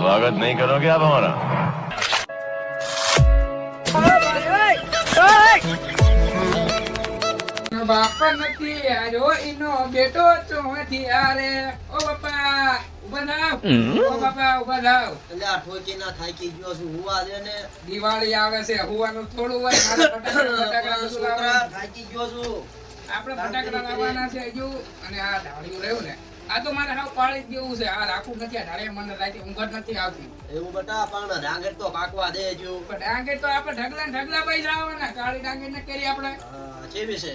સ્વાગત નહીં કરોગે આપ અમારા બાપા નથી યાર ઇનો બેટો છો નથી આરે ઓ બાપા ઊભા થાવ ઓ બાપા ઊભા થાવ. એટલે આઠોચી ના થાય કે ગયો છું હુવા દે ને દિવાળી આવે છે હુવાનું થોડું હોય ફટાકડા છોકરા થાકી ગયો છું. આપણે ફટાકડા લાવવાના છે હજુ. અને આ ધાડ્યું રહ્યું ને આ તો મારે હાવ પાળી જેવું છે. આ રાખું નથી ઢાળિયા મને રાતે ઊંઘ નથી આવતી. એવું બટા પણ ડાંગર તો પાકવા દેજો પણ ડાંગર તો આપણે ઢગલા ને ઢગલા પૈસા આવવાના કાળી ડાંગર ને કરી આપણે. હા, કેવી છે.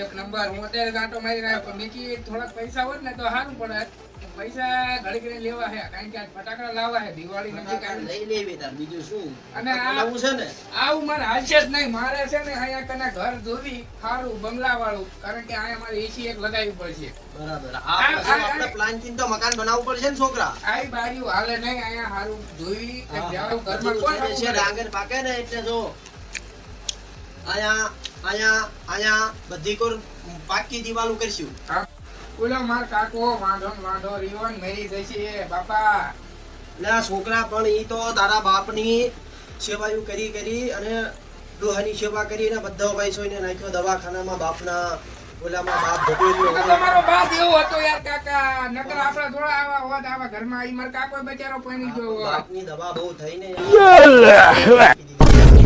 એક નંબર હું અત્યારે ગાંટો મારી રહ્યો પણ બીજી થોડાક પૈસા હોત ને તો સારું પડે. પૈસા ઘડી ઘડી લેવા છે કારણ કે આ ફટાકડા લાવવા હે દિવાળી નજીક આવી લઈ લેવી તાર બીજું શું? અને આ- નવું છે ને? આવું મારે હાલશે જ નહીં. મારે છે ને અહીંયા કને ઘર ધોવી સારું બંગલા વાળું કારણ કે અહીંયા મારે એસી એક લગાવવી પડશે. બરાબર. આ- આ પછી આ- આપણે પ્લાનથી તો મકાન બનાવવું પડશે ને છોકરા. આ બારીઓ હાલે નહીં અહીંયા સારું જોવી કે હા, જાવું હા. ઘરમાં કોણ છે ડાંગર પાકે ને એટલે જો અહીંયા અહીંયા અહીંયા બધી કોર પાકી દિવાલું કરશું. હા. માર કાકો વાંઢો ને વાંઢો મેરી જશે બાપા. એટલે છોકરા પણ ઈ તો તારા બાપની સેવાયું કરી કરી અને ડોહાની સેવા કરીને બધો પૈસો એને નાખ્યો દવાખાનામાં બાપના ઓલામાં બાપ તો તમારો બાપ એવો હતો યાર કાકા. નકર આપણે થોડા આવા હોત આવા ઘરમાં ઈ માર કાકો બચારો પૈણી ગયો હોત. બાપની દવા બહુ થઈને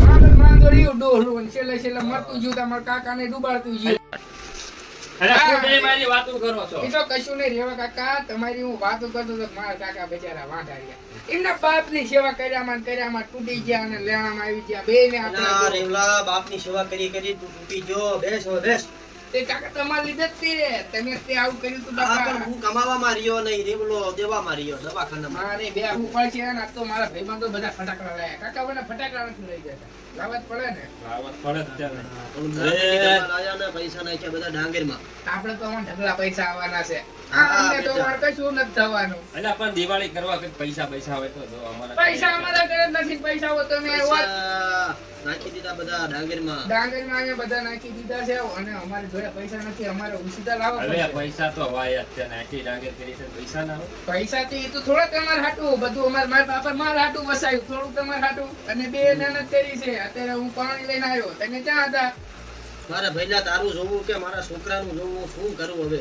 વાંઢો ને વાંઢો રીવો ડોહલું ને છેલ્લે છેલ્લે મરતું જ્યું તમારા કાકાને ડૂબાડતું જ્યું. અરે શું બે મારી વાતો કરો છો. એ તો કશું નહીં રેવા કાકા તમારી હું વાતો કરતો તો મારા કાકા બચારા વાંધા રહ્યા એમના બાપની સેવા કર્યામાં કર્યા કર્યામાં તૂટી ગયા અને લેણામાં આવી ગયા. બે ને બાપ આપણે રેવલા બાપની સેવા કરી કરી તું તૂટી ગયો. બેસ બેસ. તે કાકા તમારા લીધે જ તે તમે તે આવું કર્યું તું પણ બાપા. હું કમાવામાં રહ્યો નહીં રેવલો દેવામાં રહ્યો દવાખાનામાં. મારે બે હું પડશે ને તો મારા ભાઈબંધો બધા ફટાકડા લાયા. કાકા મને ફટાકડા નથી લઈ જતા. લાવવા પડે ને. લાવવા પડે જ ત્યારે. પણ નાની રાજા ને પૈસા નાખ્યા બધા ડાંગરમાં. આપણે તો ઢગલા પૈસા આવવાના છે. પણ દિવાળી કરવા પૈસા પૈસા હોય તો અમારા પૈસા અમારા ઘરે નથી પૈસા હોય તો મેં નાખી દીધા બધા ડાંગરમાં. ડાંગરમાં અહીંયા બધા નાખી દીધા છે અને અમારી જોડે પૈસા નથી અમારે ઉસીતા લાવવા હવે પૈસા તો હોય જ છે ને ડાંગર કરી છે પૈસા ના હોય પૈસા થી તો થોડા તમારે હાટું બધું અમારે મારા બાપા મારા હાટું વસાયું થોડું તમારે હાટું. અને બે મહેનત કરી છે અત્યારે હું પાણી લઈને આવ્યો. તમે ક્યાં હતા? મારા ભાઈ તારું જોવું કે મારા છોકરાનું જોવું શું કરું હવે?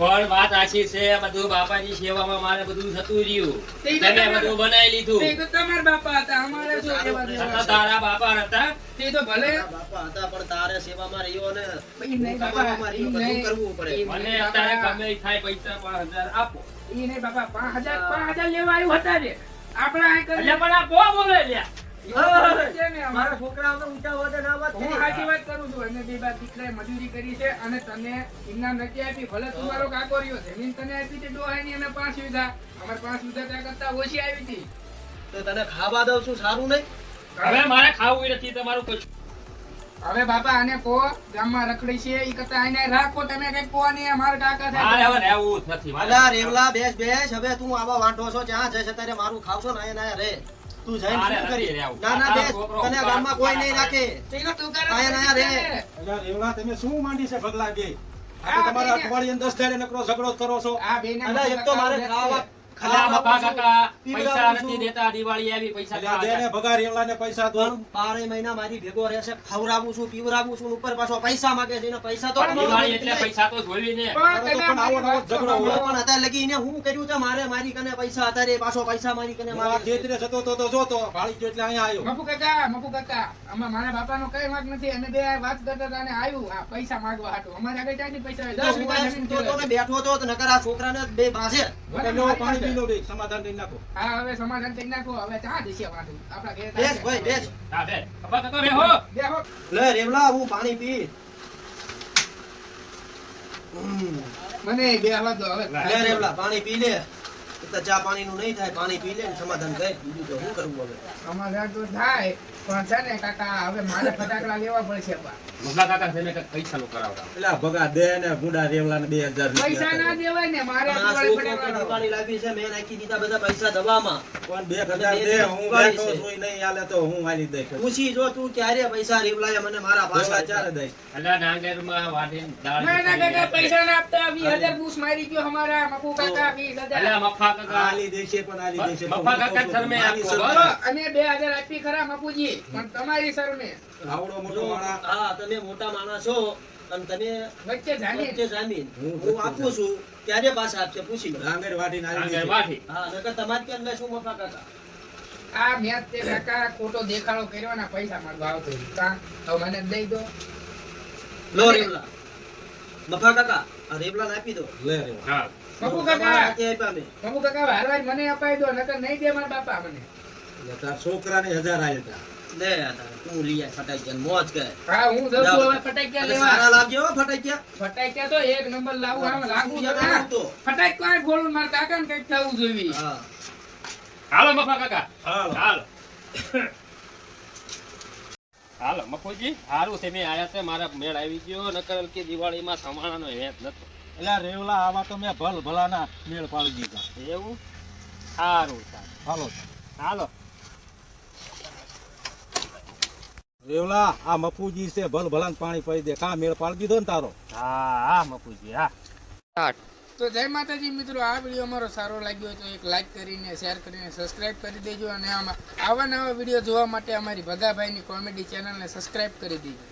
પણ વાત આછી છે બધું બાપાજી સેવામાં મારે બધું થતું રહ્યું. તમે બધું બનાવી લીધું. તે તો તમારા બાપા હતા અમારે દેવા છે? તારા બાપા હતા. તે તો ભલે બાપા હતા પણ તારે સેવામાં રહ્યો ને. નહીં બાપા, કમાવામાં બધું કરવું પડે. મને અત્યારે ગમે થાય પૈસા પાંચ હજાર આપો. ઈ નહીં બાપા, પાંચ હજાર- પાંચ હજાર લેવા આવ્યું હતા રે આપણા આ કરી- પણ આ બો બોલે લ્યા. મારા છોકરાઓને ઊંચા વધે ના વાત હું સાચી વાત કરું છું. અને બે બાપ દીકરાએ મજૂરી કરી છે અને તને ઇનામ નથી આપી. ભલે તું મારો કાકો રહ્યો જમીન તને આપી હતી ડોહાની અમે પાંચ વીઘા. અમારે પાંચ વીઘા ત્યાં કરતા ઓછી આવી હતી. તો તને ખાવા દઉં છું સારું નહીં? હવે મારે ખાવું નથી તમારું કશું. હવે બાપા આને કહો ગામમાં રખડી છે ઈ કરતા આને રાખો. તમે કઈ કહો નહીં અમારા કાકા મારે હવે રહેવું નથી મારે રેવલા બેસ બેસ. હવે તું આવા વાંઢો છો જ્યાં જશે તારે મારું ખાવશો ને અહીંયા રે. તું જઈને શું કરી. ના ના છોકરો તને ગામમાં કોઈ નહીં રાખે. તેનો તું કરે આયા ના રે. અલ્યા રેવડા તમે શું માંડી છે ભગલા બે તમારા અઠવાડિયે 10 દાડે નકરો ઝઘડો કરો છો. આ બેને અલા એક તો મારે ખાવા અલ્યા બાપા કાકા પૈસા નથી દેતા દિવાળી આવી પૈસા દેને ભગા રેવલાને પૈસા દો. બારે મહિના મારી ભેગો રહેશે ખવડાવું છું પીવડાવું છું ઉપર પાછો પૈસા માંગે છે એને પૈસા તો દિવાળી એટલે પૈસા તો જોઈ ને. પણ તો તમે પણ આવો નવો ઝઘડો પણ અત્યારે લગી એને હું કર્યું છે મારે મારી કને પૈસા અત્યારે પાછો પૈસા મારી કને છે. ખેતરે જતો તો તો જોતો ભાળી ગયો એટલે અહીંયા આવ્યો. મપુ કાકા મપુ કાકા આમાં મારા બાપાનો કઈ વાંક નથી અને બે વાત કરતા હતા અને આવ્યું આ પૈસા માંગવા હાટું. અમારે આગળ ક્યાંથી પૈસા હોય? દસ હું વીઘા અહીંયા જમીન સૂતો હતો છે. ને બેઠો હતો તો નકર આ છોકરાને બે બાસે ભલે લો મારી પાણી પાસે. પી સમાધાન કરી નાખો હા હવે સમાધાન કરી નાખો હવે ચા જશે વાંધો આપણા ઘેર બેસ ભાઈ બેસ હા, બે. બાપા કાકા બેહો. બેહો. લે રેવલા હું પાણી પી મને બેહવા દો હવે લે રેવલા પાણી પી લે તો ચા પાણીનું નહીં થાય પાણી પી લે ને સમાધાન કર. બીજું તો શું કરવું હવે? સમાધાન તો થાય પણ છે ને કાકા હવે મારે ફટાકડા લેવા પડશે બા. મગા કાકા છે ને કંઈક પૈસાનું કરાવતા એટલે ભગા દે ને ગુંડા રેવલા ને બે હજાર પૈસા ના દેવાય ને મારે પણ આ દિવાળી છોકરો ફટાકડા. દિવાળી લાગી છે? મેં નાખી દીધા બધા પૈસા દવામાં પણ બે હજાર દે હું બેઠો છું. નહીં આલે તો હું આલી દઈશ. પૂછી જો તું ક્યારે પૈસા રેવલા મને મારા પાછા ચારે દઈશ. ના ના કાકા પૈસા ના આપતા વીસ બૂસ મારી ગયો અમારા મકુ કાકા વીસ હજાર. અલા મફા કાકા આલી દેશે પણ આલી દેશે મફા કાકા શરમે આલી આપો, શરમે. બોલો, અમે બે આપી ખરા મકુજી પણ તમારી શરમે. આવડો મોટો માણસ. હા તમે મોટા માણસ છો અને તમે વચ્ચે જાણી વચ્ચે જામીન હું હું આપું છું ક્યારે પાછા આપશે પૂછી લો. ડાંગર વાટીને આલી વાટી હા નકર તમારે ક્યાં શું મફા કાકા. આ મેં તે કાકા ખોટો દેખાડો કર્યો ને પૈસા માંગવા આવતો હવે મને દઈ દો. લો રેવલા. મફા કાકા આ આપી દો. લે રે. હા. મકુ કાકા. હાથે આપ્યા મેં. મકુ કાકા હારવાર મને અપાઈ દો નકર નહીં દે મારા બાપા મને. એટલે તાર છોકરાને હજાર આલ્યા લે આ તું લઈ ફટાકિયા મોજ કરે. હા હું જઉં છું હવે ફટાકિયા લેવા. સારા લાવજો ફટાકિયા. ફટાકિયા તો એક નંબર લાવું આમ લાગુ તો. લાવું ફટાક કોઈ ગોળું મારા કાકા ને કંઈક થવું જોઈએ. હા. હાલો મફા કાકા. હાલો. હાલો. હાલો મફુજી. સારું છે મેં આયા છે મારા મેળ આવી ગયો નકર કે દિવાળીમાં સમાણાનો હેત નતો. એટલે રેવલા આવા તો મેં ભલ ભલાના મેળ પાડી દીધા. એવું? સારું. હાલો. હાલો. રેવલા આ મફુજી છે ભલ ભલાન પાણી પડી દે. કા મેળ પાડી દીધો ને તારો? હા હા મફુજી હા. તો જય માતાજી મિત્રો, આ વીડિયો અમારો સારો લાગ્યો તો એક લાઈક કરીને શેર કરીને સબસ્ક્રાઇબ કરી દેજો અને આવા નવા વીડિયો જોવા માટે અમારી ભગાભાઈની કોમેડી ચેનલને સબસ્ક્રાઇબ કરી દેજો.